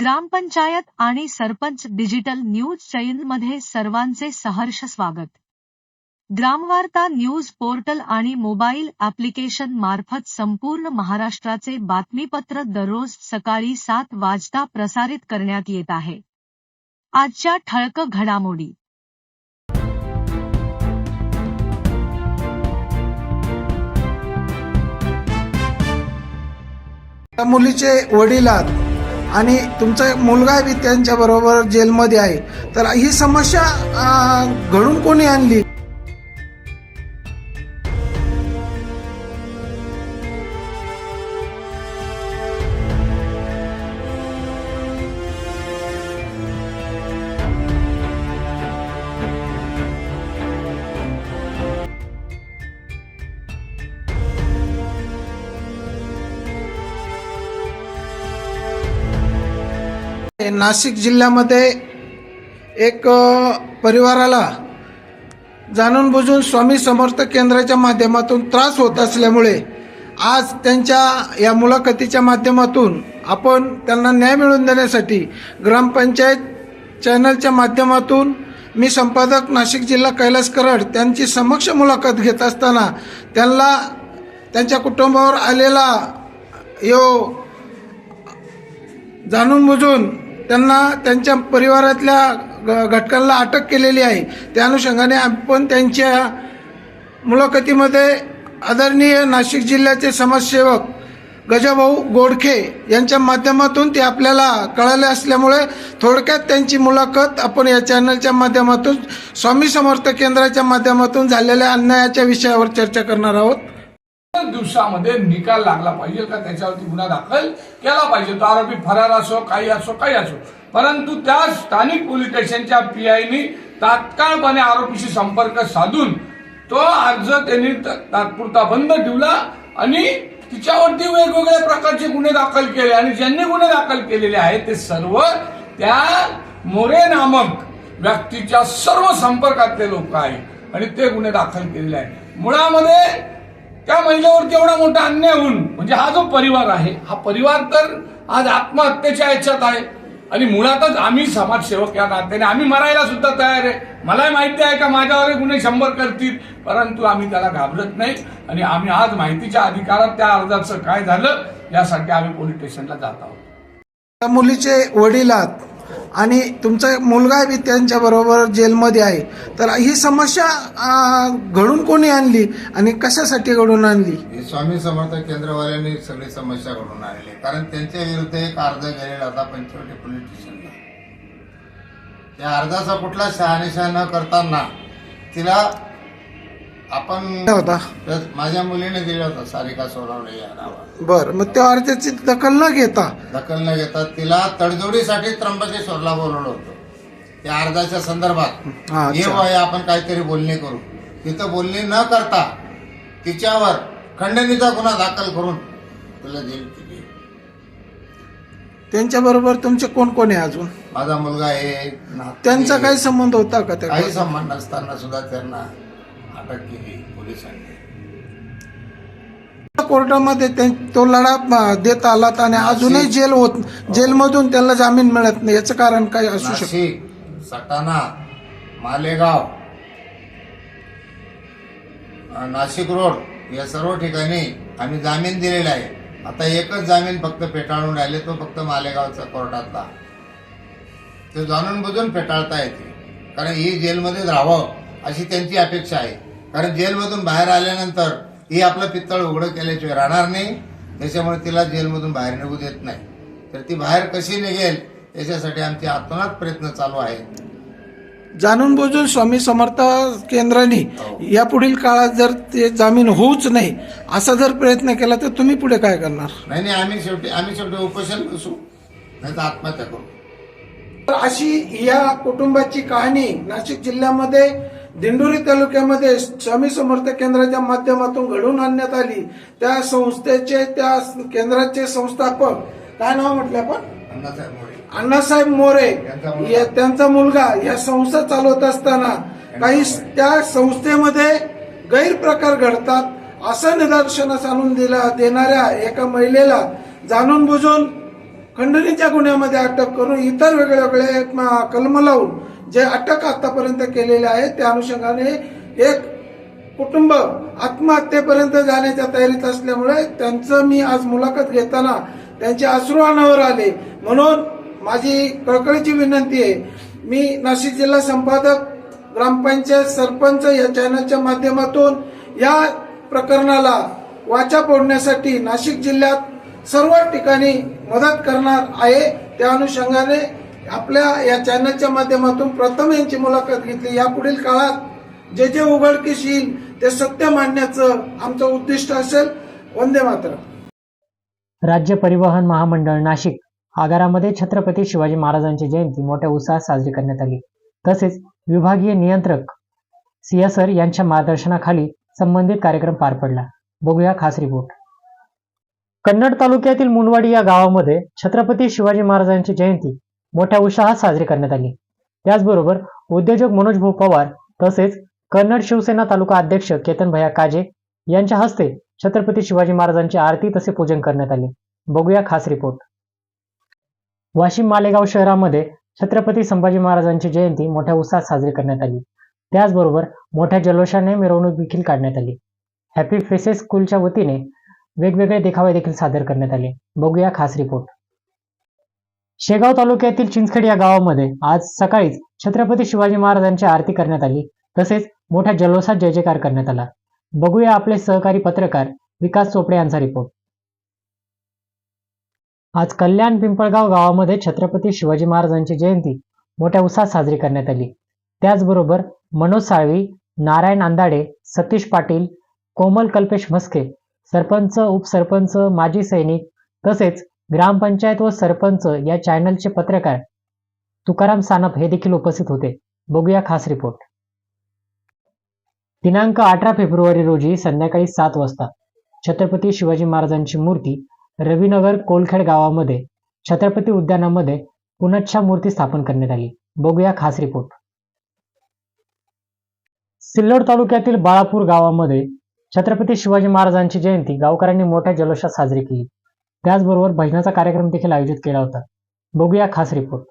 ग्रामपंचायत आणि sarpanch digital news चॅनलमध्ये सर्वांचे सहर्ष स्वागत. ग्रामवार्ता न्यूज पोर्टल आणि मोबाईल ॲप्लिकेशन मार्फत संपूर्ण महाराष्ट्राचे बातमीपत्र दररोज सकाळी सात वाजता प्रसारित करण्यात येत आहे. आजच्या ठळक घडामोडी. मुलीचे वडील आणि तुमचा मुलगा बी त्यांच्या जेलमध्ये आहे. तर ही समस्या घडून कोणी आणली? नाशिक जिल्ह्यामध्ये एक परिवाराला जाणून बुजून स्वामी समर्थ केंद्राच्या माध्यमातून त्रास होत असल्यामुळे आज त्यांच्या या मुलाखतीच्या माध्यमातून आपण त्यांना न्याय मिळवून देण्यासाठी ग्रामपंचायत चॅनलच्या माध्यमातून मी संपादक नाशिक जिल्हा कैलास कराड त्यांची समक्ष मुलाखत घेत असताना त्यांना त्यांच्या कुटुंबावर आलेला यो जाणून बुजून त्यांना त्यांच्या परिवारातल्या ग- घटकांना अटक केलेली आहे. त्या अनुषंगाने आपण त्यांच्या मुलाखतीमध्ये आदरणीय नाशिक जिल्ह्याचे समाजसेवक गजाभाऊ गोडखे यांच्या माध्यमातून ते आपल्याला कळाले असल्यामुळे थोडक्यात त्यांची मुलाखत आपण या चॅनलच्या माध्यमातून स्वामी समर्थ केंद्राच्या माध्यमातून झालेल्या अन्यायाच्या विषयावर चर्चा करणार आहोत. दिवसामध्ये निकाल लागला पाहिजे का? त्याच्यावरती गुन्हा दाखल केला पाहिजे. तो आरोपी फरार असो काही असो काही असो. परंतु त्या स्थानिक पोलीस स्टेशनच्या पीआयनी तात्काळपणे आरोपीशी संपर्क साधून तो अर्ज त्यांनी तात्पुरता बंद ठेवला आणि तिच्यावरती वेगवेगळ्या प्रकारचे गुन्हे दाखल केले आणि ज्यांनी गुन्हे दाखल केलेले आहेत ते सर्व त्या मोरे नामक व्यक्तीच्या सर्व संपर्कातले लोक आहेत आणि ते गुन्हे दाखल केलेले आहेत. मुळामध्ये त्या महिलेवर केवढा मोठा अन्याय होऊन म्हणजे हा जो परिवार आहे हा परिवार तर आज आत्महत्येच्या याच्यात आहे. आणि मुळातच आम्ही समाजसेवक या नात्याने आम्ही मरायला सुद्धा तयार आहे. मलाही माहिती आहे का माझ्यावर गुन्हे शंभर करतील? परंतु आम्ही त्याला घाबरत नाही. आणि आम्ही आज माहितीच्या अधिकारात त्या अर्जाचं काय झालं यासाठी आम्ही पोलीस स्टेशनला जात आहोत. त्या मुलीचे वडील आहात. आणि तुमचा मुलगा बी त्यांच्याबरोबर जेलमध्ये आहे. तर ही समस्या घडून कोणी आणली आणि कशासाठी घडून आणली? स्वामी समर्थ केंद्रवाल्यांनी सगळी समस्या घडून आणली. कारण त्यांच्या विरुद्ध एक अर्ज गेलेला होता पंचवटी पोलीस स्टेशनला. त्या अर्जाचा कुठला शहानिशा न करताना तिला आपण होता? माझ्या मुलीने दिला होता सारिका सोनवणे या नावात बर मग त्या अर्जाची दखल न घेता? दखल न घेता तिला तडजोडीसाठी त्र्यंबकेश्वरला बोलवलं होतं. त्या अर्जाच्या संदर्भात. हा, अच्छा. ये बाई आपण काहीतरी बोलणी करू. तिथं बोलणी न करता तिच्यावर खंडणीचा गुन्हा दाखल करून तिला जेल केली. त्यांच्या बरोबर तुमचे कोण कोण आहे अजून? माझा मुलगा आहे नातू त्यांचा आहे. काही संबंध होता का त्या काही संबंध नसताना सुद्धा त्यांना अटक केली पोलिसांनी. कोर्टामध्ये तो लढा देत आलात आणि अजूनही जेल होत जेलमधून त्यांना जामीन मिळत नाही याचं कारण काय असू शकतं? नाशिक सटाणा मालेगाव नाशिक रोड या सर्व ठिकाणी आम्ही जामीन दिलेला आहे. आता एकच जामीन फक्त फेटाळून राहिले तो फक्त मालेगावचा कोर्टातला. ते जाणून बुजून फेटाळता येते. कारण ही जेलमध्येच राहावं. अशी त्यांची अपेक्षा आहे. कारण जेलमधून बाहेर आल्यानंतर ही आपलं पित्तळ उघडं केल्याशिवाय राहणार नाही. त्याच्यामुळे तिला जेलमधून बाहेर निघू देत नाही. तर ती बाहेर कशी निघेल याच्यासाठी आमचे आत्मनात प्रयत्न चालू आहेत. जाणून बुजून स्वामी समर्थ केंद्राने हो. या पुढील काळात जर ते जामीन होऊच नाही असा जर प्रयत्न केला तर तुम्ही पुढे काय करणार? नाही नाही आम्ही शेवटी आम्ही शेवटी उपोषण बसू नाही तर आत्महत्या करू. तर अशी या कुटुंबाची कहाणी नाशिक जिल्ह्यामध्ये दिंडोरी तालुक्यामध्ये स्वामी समर्थ केंद्राच्या माध्यमातून घडवून आणण्यात आली. त्या संस्थेचे त्या केंद्राचे संस्थापक काय नाव म्हटलं आपण? अण्णासाहेब मोरे. त्यांचा मुलगा. या- त्यांचा मुलगा. या संस्था चालवत असताना काही त्या संस्थेमध्ये गैरप्रकार घडतात असं निदर्शनास आणून दिला देणाऱ्या एका महिलेला जाणून बुजून खंडणीच्या गुन्ह्यामध्ये अटक करून इतर वेगळे वेगळे म- कलम लावून जे अटक आतापर्यंत केलेले आहे त्या अनुषंगाने एक कुटुंब आत्महत्येपर्यंत जाण्याच्या तयारीत असल्यामुळे त्यांचं मी आज मुलाखत घेताना त्यांचे अश्रू अनावर आले. म्हणून माझी कळकळीची विनंती आहे मी नाशिक जिल्हा संपादक ग्रामपंचायत सरपंच या चॅनलच्या माध्यमातून या प्रकरणाला वाचा फोडण्यासाठी नाशिक जिल्ह्यात सर्व ठिकाणी मदत करणार आहे. त्या अनुषंगाने आपल्या या चॅनलच्या माध्यमातून प्रथम यांची मुलाखत घेतली. यापुढील काळात जे जे उघडकीस येईल ते सत्य मांडण्याचं आमचं उद्दिष्ट असेल. वंदे मात्र राज्य परिवहन महामंडळ नाशिक. आगारामध्ये छत्रपती शिवाजी महाराजांची जयंती मोठ्या उत्साहात साजरी करण्यात आली. तसेच विभागीय नियंत्रक सियासर यांच्या मार्गदर्शनाखाली संबंधित कार्यक्रम पार पडला. बघूया खास रिपोर्ट. कन्नड तालुक्यातील मुनवाडी या गावामध्ये छत्रपती शिवाजी महाराजांची जयंती मोठ्या उत्साहात साजरी करण्यात आली. त्याचबरोबर उद्योजक मनोज भाऊ पवार तसेच कन्नड शिवसेना तालुका अध्यक्ष केतन भैया काजे यांच्या हस्ते छत्रपती शिवाजी महाराजांची आरती तसे पूजन करण्यात आले. बघूया खास रिपोर्ट. वाशिम मालेगाव शहरामध्ये छत्रपती संभाजी महाराजांची जयंती मोठ्या उत्साहात साजरी करण्यात आली. त्याचबरोबर मोठ्या जल्लोषाने मिरवणूक देखील काढण्यात आली. हॅपी फेसेस स्कूलच्या वतीने वेगवेगळे देखावे देखील सादर करण्यात आले. बघूया खास रिपोर्ट. शेगाव तालुक्यातील चिंचखेड या गावामध्ये आज सकाळीच छत्रपती शिवाजी महाराजांची आरती करण्यात आली. तसेच मोठ्या जल्लोषात जय जयकार करण्यात आला. बघूया आपले सहकारी पत्रकार विकास चोपडे यांचा रिपोर्ट आज कल्याण पिंपळगाव गावामध्ये छत्रपती शिवाजी महाराजांची जयंती मोठ्या उत्साहात साजरी करण्यात आली. त्याचबरोबर मनोज साळवी नारायण आंदाडे सतीश पाटील कोमल कल्पेश म्हस्के सरपंच उपसरपंच माजी सैनिक तसेच ग्रामपंचायत व सरपंच या चॅनलचे पत्रकार तुकाराम सानप हे देखील उपस्थित होते. बघूया खास रिपोर्ट. दिनांक अठरा फेब्रुवारी रोजी संध्याकाळी सात वाजता छत्रपती शिवाजी महाराजांची मूर्ती रविनगर कोलखेड गावामध्ये छत्रपती उद्यानामध्ये पुनच्छा मूर्ती स्थापन करण्यात आली. बघूया खास रिपोर्ट. सिल्लोड तालुक्यातील बाळापूर गावामध्ये छत्रपती शिवाजी महाराजांची जयंती गावकऱ्यांनी मोठ्या जल्लोषात साजरी केली. त्याचबरोबर भजनाचा कार्यक्रम देखील आयोजित केला होता. बघूया खास रिपोर्ट